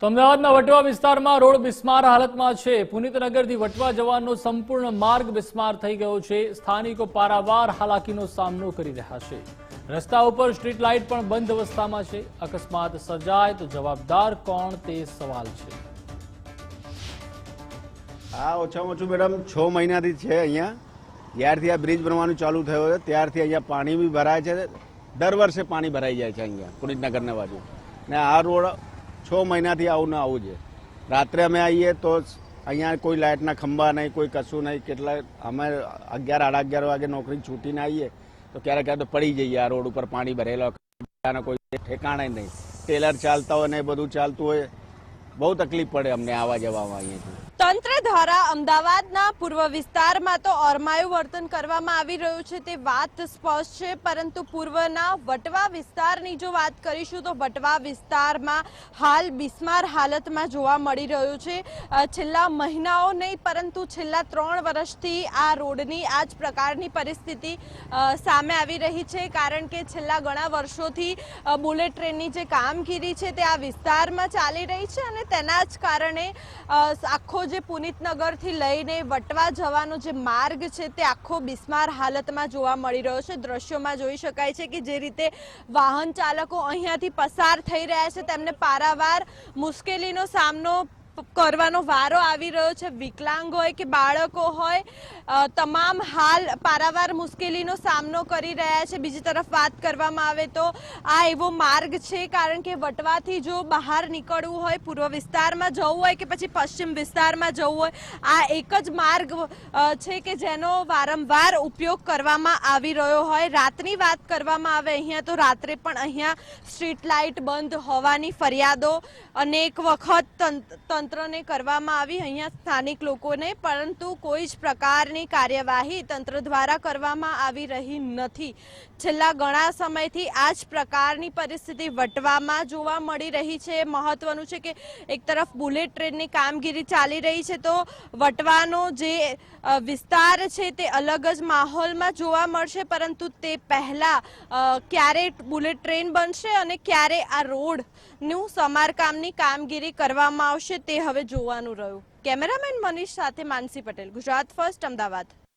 તો અમદાવાદના વટવા વિસ્તારમાં રોડ બિસ્માર હાલતમાં છે. પુનિતનગરથી વટવા જવાનો સંપૂર્ણ માર્ગ બિસ્માર થઈ ગયો છે. સ્થાનિકો પારાવાર હાલાકીનો સામનો કરી રહ્યા છે. રસ્તા ઉપર સ્ટ્રીટ લાઇટ પણ બંધ અવસ્થામાં છે. અકસ્માત સર્જાય તો જવાબદાર કોણ તે સવાલ છે. આ ઓછામાં ઓછું મેડમ, છ મહિનાથી છે અહીંયા. જ્યારથી આ બ્રિજ બનવાનું ચાલુ થયો છે. ત્યારથી અહીંયા પાણી બી ભરાય છે. દર વર્ષે પાણી ભરાઈ જાય છે અહીંયા પુનિતનગરના બાજુ. ને આ રોડ છ મહિનાથી આવું ને આવું છે. રાત્રે અમે આવીએ તો અહીંયા કોઈ લાઇટના ખંભા નહીં, કોઈ કશું નહીં. કેટલા અમે અગિયાર, સાડા અગિયાર વાગે નોકરી છૂટીને આવીએ તો ક્યારેક ક્યારેક પડી જઈએ. આ રોડ ઉપર પાણી ભરેલો કોઈ ઠેકાણે નહીં. ટેલર ચાલતા હોય ને એ બધું ચાલતું હોય, બહુ તકલીફ પડે અમને આવવા જવામાં અહીંયાથી. તંત્ર દ્વારા અમદાવાદના પૂર્વ વિસ્તારમાં તો અરમાયું વર્તન કરવામાં આવી રહ્યું છે તે વાત સ્પષ્ટ છે, પરંતુ પૂર્વના વટવા વિસ્તારની જો વાત કરીશું તો વટવા વિસ્તારમાં હાલ બિસ્માર હાલતમાં જોવા મળી રહ્યું છે. છેલ્લા મહિનાઓ નહીં, પરંતુ છેલ્લા ત્રણ વર્ષથી આ રોડની આ જ પ્રકારની પરિસ્થિતિ સામે આવી રહી છે, કારણ કે છેલ્લા ઘણા વર્ષોથી બુલેટ ટ્રેનની જે કામગીરી છે તે આ વિસ્તારમાં ચાલી રહી છે અને તેના જ કારણે આખો જે પુનિતનગરથી લઈને વટવા જવાનો જે માર્ગ છે તે આખો બિસ્માર હાલતમાં જોવા મળી રહ્યો છે. દ્રશ્યોમાં જોઈ શકાય છે કે જે રીતે વાહન ચાલકો અહીંયાથી પસાર થઈ રહ્યા છે. તેમને પારાવાર મુશ્કેલીનો સામનો કરવાનો વારો આવી રહ્યો છે. વિકલાંગ હોય કે બાળકો હોય તમામ હાલ પારાવાર મુશ્કેલીનો સામનો કરી રહ્યા છે. બીજી તરફ વાત કરવામાં આવે તો આ એવો માર્ગ છે, કારણ કે વટવાથી જો બહાર નીકળવું હોય, પૂર્વ વિસ્તારમાં જવું હોય કે પછી પશ્ચિમ વિસ્તારમાં જવું હોય, આ એક જ માર્ગ છે કે જેનો વારંવાર ઉપયોગ કરવામાં આવી રહ્યો હોય. રાતની વાત કરવામાં આવે અહીંયા તો રાત્રે પણ અહીંયા સ્ટ્રીટ લાઇટ બંધ હોવાની ફરિયાદો અનેક વખત તંત્ર- તંત્રને કરવામાં આવી. અહીંયા સ્થાનિક લોકોને, પરંતુ કોઈ જ પ્રકારની કાર્યવાહી તંત્ર દ્વારા કરવામાં આવી રહી નથી. છેલ્લા ઘણા સમયથી આ જ પ્રકારની પરિસ્થિતિ વટવામાં જોવા મળી રહી છે. મહત્વનું છે કે એક તરફ બુલેટ ટ્રેનની કામગીરી ચાલી રહી છે તો વટવાનો જે વિસ્તાર છે તે અલગ જ માહોલમાં જોવા મળશે, પરંતુ તે પહેલા ક્યારે બુલેટ ટ્રેન બનશે અને ક્યારે આ રોડનું સમારકામની કામગીરી કરવામાં આવશે તે હવે જોવાનું રહ્યું. કેમેરામેન મનીષ સાથે માનસી પટેલ ગુજરાત ફર્સ્ટ અમદાવાદ.